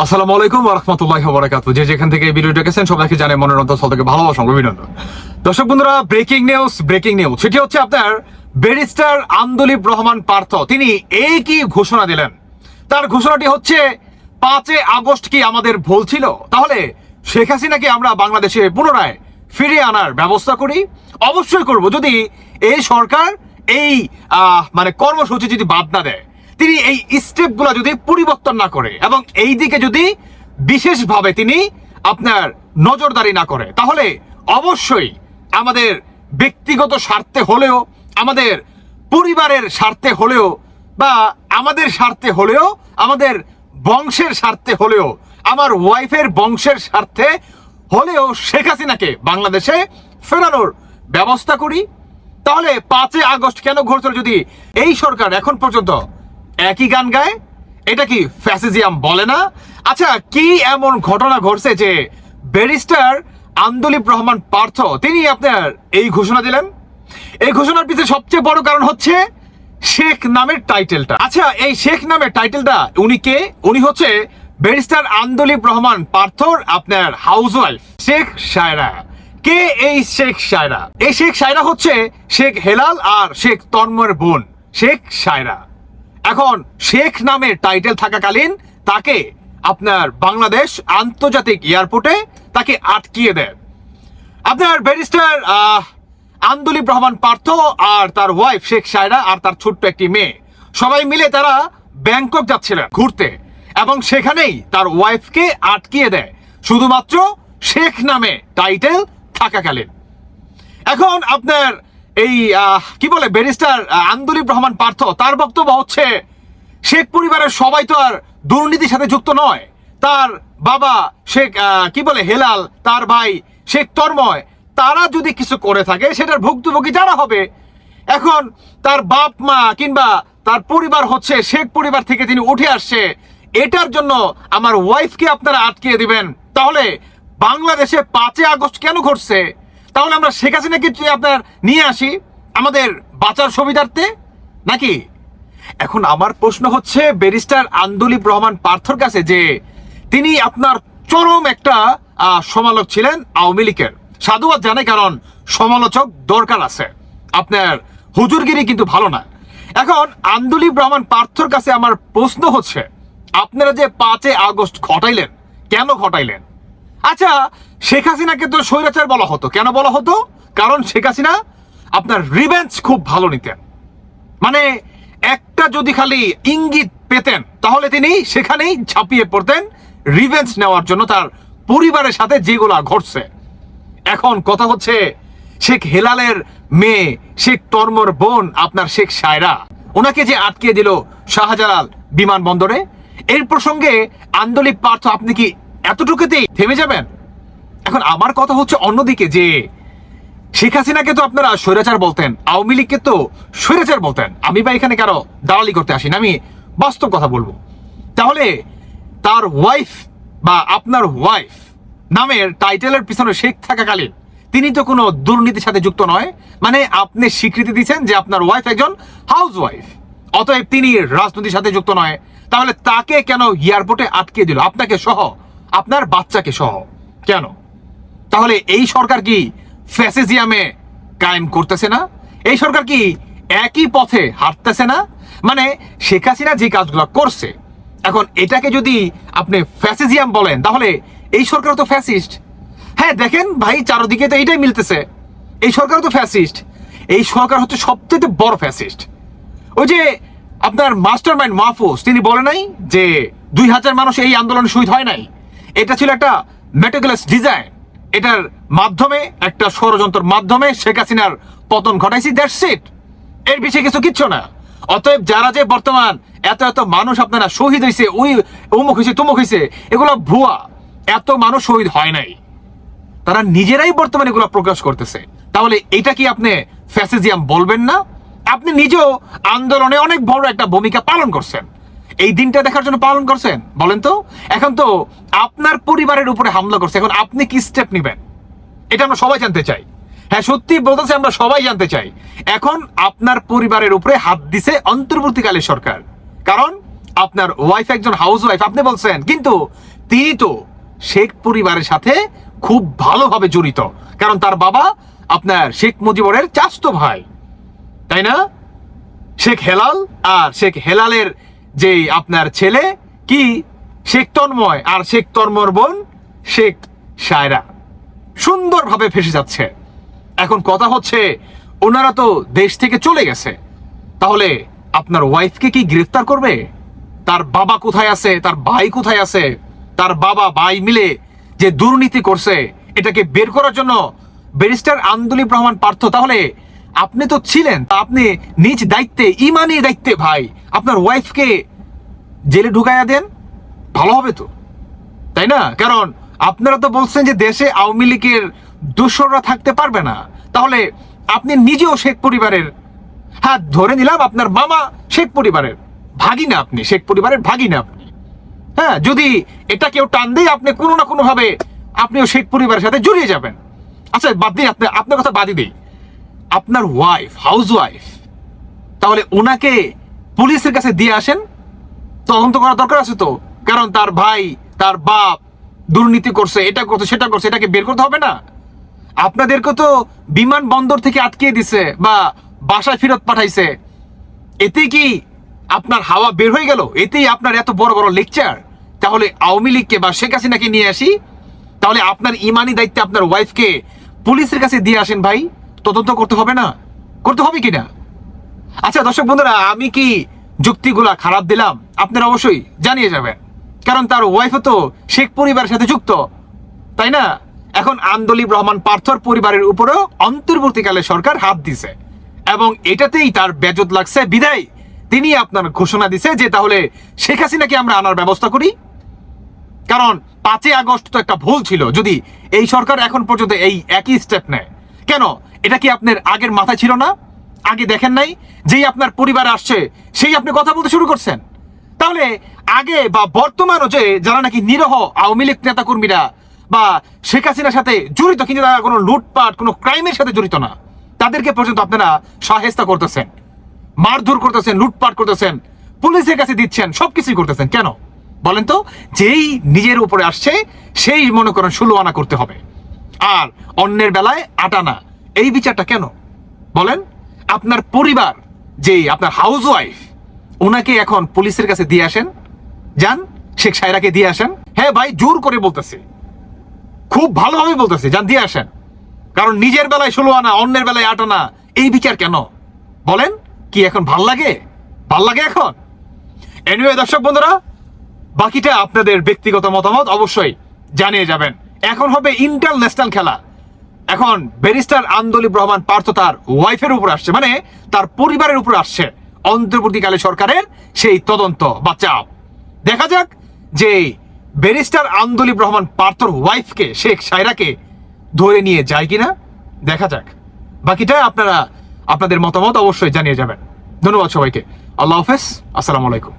আসসালামু আলাইকুম রহমতুল্লাহ বরাকাতু যে যেখান থেকে এই ভিডিও দেখেছেন, সবাইকে জানে মনের অন্তঃস্থল থেকে ভালোবাসা অভিনন্দন। দর্শক বন্ধুরা ব্রেকিং নিউজ ব্রেকিং নিউজ সেটি হচ্ছে আপনার ব্যারিস্টার আন্দোলিব রহমান পার্থ। তিনি এই কি ঘোষণা দিলেন। তার ঘোষণাটি হচ্ছে পাঁচে আগস্ট কি আমাদের ভুল ছিল? তাহলে শেখ হাসিনাকে আমরা বাংলাদেশে পুনরায় ফিরিয়ে আনার ব্যবস্থা করি? অবশ্যই করব। যদি এই সরকার এই মানে কর্মসূচি যদি বাদ না দেয় তিনি এই স্টেপগুলো যদি পরিবর্তন না করে এবং এই দিকে যদি বিশেষভাবে তিনি আপনার নজরদারি না করে, তাহলে অবশ্যই আমাদের ব্যক্তিগত স্বার্থে হলেও, আমাদের পরিবারের স্বার্থে হলেও বা আমাদের স্বার্থে হলেও, আমাদের বংশের স্বার্থে হলেও, আমার ওয়াইফের বংশের স্বার্থে হলেও শেখ হাসিনাকে বাংলাদেশে ফেরানোর ব্যবস্থা করি। তাহলে পাঁচই আগস্ট কেন ঘটছিল যদি এই সরকার এখন পর্যন্ত একই গান গায়? এটা কি ফ্যাসিজিয়াম বলে না? আচ্ছা কি এমন ঘটনা ঘটছে যে ব্যারিস্টার আন্দোলিব রহমান পার্থ, তিনি আপনার এই ঘোষণা দিলেন? এই ঘোষণার পিছনে সবচেয়ে বড় কারণ হচ্ছে শেখ নামের টাইটেলটা। আচ্ছা এই শেখ নামের টাইটেলটা উনি কে? উনি হচ্ছে ব্যারিস্টার আন্দোলিব রহমান পার্থর আপনার হাউস ওয়াইফ শেখ সায়রা। কে এই শেখ সায়রা? এই শেখ সায়রা হচ্ছে শেখ হেলাল আর শেখ তন্ময়ের বোন, শেখ সায়রা। এখন শেখ নামের টাইটেল থাকাকালীন তাকে আপনার বাংলাদেশ আন্তর্জাতিক এয়ারপোর্টে তাকে আটকিয়ে দেয় আপনার ব্যারিস্টার আন্দোলিব রহমান পার্থ আর তার ওয়াইফ শেখ সায়রা আর তার ছোট্ট একটি মেয়ে, সবাই মিলে তারা ব্যাংকক যাচ্ছিলেন ঘুরতে এবং সেখানেই তার ওয়াইফকে আটকিয়ে দেয়। শুধুমাত্র শেখ নামে টাইটেল থাকাকালীন। এখন আপনার এই কি বলে, ব্যারিস্টার আন্দোলিব রহমান পার্থ, তার বক্তব্য হচ্ছে, শেখ পরিবারের সবাই তো আর দুর্নীতির সাথে যুক্ত নয়। তার বাবা শেখ কি বলে, হেলাল, তার ভাই শেখ তর্ময় তারা যদি কিছু করে থাকে, সেটার ভুক্তভোগী যারা হবে, এখন তার বাপ, মা কিংবা তার পরিবার হচ্ছে, শেখ পরিবার থেকে তিনি উঠে আসছে, এটার জন্য আমার ওয়াইফকে আপনারা আটকিয়ে দিবেন। তাহলে বাংলাদেশে পাঁচই আগস্ট কেন ঘটছে? তাহলে আমরা শেখ হাসিনাকে আপনার নিয়ে আসি আমাদের বাঁচার সুবিধার্থে নাকি? এখন আমার প্রশ্ন হচ্ছে ব্যারিস্টার আন্দোলিব রহমান পার্থর কাছে যে তিনি আপনার চরম একটা আহ, সমালোচক ছিলেন আওয়ামী লীগের। সাধুবাদ জানে কারণ সমালোচক দরকার আছে। আপনার হুজুরগিরি কিন্তু ভালো না। এখন আন্দোলিব রহমান পার্থর কাছে আমার প্রশ্ন হচ্ছে আপনারা যে পাঁচে আগস্ট ঘটাইলেন কেন ঘটাইলেন? আচ্ছা শেখ হাসিনাকে তো স্বৈরাচার বলা হতো। কেন বলা হতো? কারণ শেখ হাসিনা আপনার রিভেঞ্জ খুব ভালো নিতেন। মানে একটা যদি খালি ইঙ্গিত পেতেন, তাহলে তিনি সেখানেই ঝাঁপিয়ে পড়তেন রিভেঞ্জ নেওয়ার জন্য তার পরিবারের সাথে যেগুলা ঘটছে। এখন কথা হচ্ছে, শেখ হেলালের মেয়ে, শেখ তর্মর বোন, আপনার শেখ সায়রা, ওনাকে যে আটকে দিল শাহজালাল বিমানবন্দরে, এর প্রসঙ্গে আন্দোলিক পার্থ, আপনি কি এতটুকুতেই থেমে যাবেন? এখন আমার কথা হচ্ছে অন্যদিকে যে, শেখ হাসিনাকে তো আপনারা স্বৈরাচার বলতেন, আওয়ামী লীগকে তো স্বৈরাচার বলতেন। আমি বা এখানে কারও দালালি করতে আসি না আমি বাস্তব কথা বলব। তাহলে তার ওয়াইফ বা আপনার ওয়াইফ নামের টাইটেলের পিছনে শেখ থাকাকালীন তিনি তো কোনো দুর্নীতির সাথে যুক্ত নয়। মানে আপনি স্বীকৃতি দিচ্ছেন যে আপনার ওয়াইফ একজন হাউস ওয়াইফ অতএব তিনি রাজনীতির সাথে যুক্ত নয়। তাহলে তাকে কেন এয়ারপোর্টে আটকে দিল? আপনাকে সহ আপনার বাচ্চাকে সহ। কেন? তাহলে এই সরকার কি ফ্যাসিজিয়ামে কায়েম করতেছে না? এই সরকার কি একই পথে হাঁটতেছে না? মানে শেখ হাসিনা যে কাজগুলো করছে, এখন এটাকে যদি আপনি ফ্যাসিজিয়াম বলেন, তাহলে এই সরকার তো ফ্যাসিস্ট। হ্যাঁ দেখেন ভাই, চারোদিকে তো এইটাই মিলতেছে। এই সরকার তো ফ্যাসিস্ট। এই সরকার হচ্ছে সবচেয়ে বড় ফ্যাসিস্ট। ওই যে আপনার মাস্টার মাইন্ড মাহফুজ, তিনি বলে নাই যে দুই হাজার মানুষ এই আন্দোলনে শহীদ হয় নাই? এটা ছিল একটা মেটোগ্লাস ডিজাইন এটার মাধ্যমে, একটা ষড়যন্ত্রের মাধ্যমে শেখ হাসিনার পতন ঘটাইছি দ্যাটস ইট এর বেশি কিছু কিচ্ছু না। অতএব যারা যে বর্তমান এত এত মানুষ আপনারা শহীদ হয়েছে ওই অমুক হয়েছে তুমুক হয়েছে এগুলো ভুয়া। এত মানুষ শহীদ হয় নাই। তারা নিজেরাই বর্তমানে এগুলো প্রকাশ করতেছে। তাহলে এটা কি আপনি ফ্যাসিজিয়াম বলবেন না? আপনি নিজেও আন্দোলনে অনেক বড় একটা ভূমিকা পালন করছেন। এই দিনটা দেখার জন্য পালন করছেন? বলেন তো। এখন তো আপনার পরিবারের উপরে হামলা করছে। এখন আপনি কি স্টেপ নেবেন? এটা আমরা সবাই জানতে চাই। হ্যাঁ সত্যি বলতেছে, আমরা সবাই জানতে চাই। এখন আপনার পরিবারের উপরে হাত দিছে অন্তর্বর্তীকালীন সরকার। কারণ আপনার ওয়াইফ একজন হাউস ওয়াইফ আপনি বলছেন। কিন্তু তিনি তো শেখ পরিবারের সাথে খুব ভালোভাবে জড়িত। কারণ তার বাবা আপনার শেখ মুজিবরের চাস্তো ভাই। তাই না? শেখ হেলাল আর শেখ হেলালের যে আপনার ছেলে কি? শেখ তন্ময়। আর শেখ তন্ময়ের বোন শেখ সায়রা। সুন্দরভাবে ফেসে যাচ্ছে। এখন কথা হচ্ছে, ওনারা তো দেশ থেকে চলে গেছে। তাহলে আপনার ওয়াইফকে কি গ্রেফতার করবে? তার বাবা কোথায় আছে? তার ভাই কোথায় আছে? তার বাবা, ভাই মিলে যে দুর্নীতি করছে, এটাকে বের করার জন্য ব্যারিস্টার আন্দোলিব রহমান পার্থ তাহলে আপনি তো ছিলেন আপনি নিজ দায়িত্বে ইমানি দায়িত্বে ভাই। আপনার ওয়াইফকে জেলে ঢুকাইয়া দেন, ভালো হবে তো। তাই না? কারণ আপনারা তো বলছেন যে দেশে আওয়ামী লীগের দোসররা থাকতে পারবে না। তাহলে আপনি নিজেও শেখ পরিবারের হ্যাঁ ধরে নিলাম, আপনার মামা শেখ পরিবারের ভাগিনা আপনি, শেখ পরিবারের ভাগিনা আপনি। হ্যাঁ যদি এটা কেউ টান দেয়, আপনি কোনো না কোনোভাবে আপনিও শেখ পরিবারের সাথে জড়িয়ে যাবেন। আচ্ছা বাদ দিন, আপনি আপনার কথা বাদই দিই। আপনার ওয়াইফ হাউস ওয়াইফ তাহলে ওনাকে পুলিশের কাছে দিয়ে আসেন? তদন্ত করা দরকার আছে তো? কারণ তার ভাই, তার বাপ দুর্নীতি করছে, এটা করছে, সেটা করছে, এটাকে বের করতে হবে না? আপনাদেরকে তো বিমান বন্দর থেকে আটকিয়ে দিছে বা বাসায় ফেরত পাঠাইছে। এতে কি আপনার হাওয়া বের হয়ে গেল? এতেই আপনার এত বড় বড় লেকচার তাহলে আওয়ামী লীগকে বা শেখ হাসিনাকে নিয়ে আসি? তাহলে আপনার ইমানি দায়িত্বে আপনার ওয়াইফকে পুলিশের কাছে দিয়ে আসেন ভাই? তদন্ত করতে হবে না? করতে হবে কিনা? আচ্ছা দর্শক বন্ধুরা, আমি কি যুক্তিগুলা খারাপ দিলাম? আপনারা অবশ্যই জানিয়ে যাবেন। কারণ তার ওয়াইফও তো শেখ পরিবারের সাথে যুক্ত, তাই না? এখন আন্দোলিব রহমান পার্থর পরিবারের উপরেও অন্তর্বর্তীকালে সরকার হাত দিছে। এবং এটাতেই তার বেজত লাগছে বিদায়। তিনি আপনার ঘোষণা দিছে যে তাহলে শেখ হাসিনাকে আমরা আনার ব্যবস্থা করি। কারণ পাঁচই আগস্ট তো একটা ভুল ছিল, যদি এই সরকার এখন পর্যন্ত এই একই স্টেপ নেয়। কেন? এটা কি আপনার আগের মাথায় ছিল না? আগে দেখেন নাই? যেই আপনার পরিবার আসছে, সেই আপনি কথা বলতে শুরু করছেন। তাহলে আগে বা বর্তমানও যে যারা নাকি নিরহ আওয়ামী লীগ নেতা কর্মীরা বা শেখ হাসিনার সাথে জড়িত, কিন্তু তারা কোনো লুটপাট, কোনো ক্রাইমের সাথে জড়িত না, তাদেরকে পর্যন্ত আপনারা সহায়তা করতেছেন, মারধর করতেছেন, লুটপাট করতেছেন, পুলিশের কাছে দিচ্ছেন, সবকিছুই করতেছেন। কেন? বলেন তো, যেই নিজের উপরে আসছে, সেই মনে করেন ষোলো আনা করতে হবে। আর অন্যের বেলায় আটানা এই বিচারটা কেন? বলেন, আপনার পরিবার যে আপনার হাউস ওয়াইফ ওনাকে এখন পুলিশের কাছে দিয়ে আসেন। যান, শেখ সায়রাকে দিয়ে আসেন। হ্যাঁ ভাই, জোর করে বলতেছে। খুব ভালোভাবে বলতেছে। যান, দিয়ে আসেন। কারণ নিজের বেলায় ষোলো আনা, অন্যের বেলায় আট আনা, এই বিচার কেন? বলেন, কি এখন ভালো লাগে? ভালো লাগে এখন? এনিওয়ে দর্শক বন্ধুরা, বাকিটা আপনাদের ব্যক্তিগত মতামত অবশ্যই জানিয়ে যাবেন। এখন হবে ইন্টারন্যাশনাল খেলা। এখন ব্যারিস্টার আন্দোলিব রহমান পার্থ তার ওয়াইফের উপর আসছে মানে তার পরিবারের উপর আসছে। অন্তর্বর্তীকালে সরকারের সেই তদন্ত বা চাপ দেখা যাক যে ব্যারিস্টার আন্দোলিব রহমান পার্থর ওয়াইফকে শেখ সায়রাকে ধরে নিয়ে যায় কিনা, দেখা যাক। বাকিটা আপনারা, আপনাদের মতামত অবশ্যই জানিয়ে যাবেন। ধন্যবাদ সবাইকে। আল্লাহ হাফেজ, আসসালামু আলাইকুম।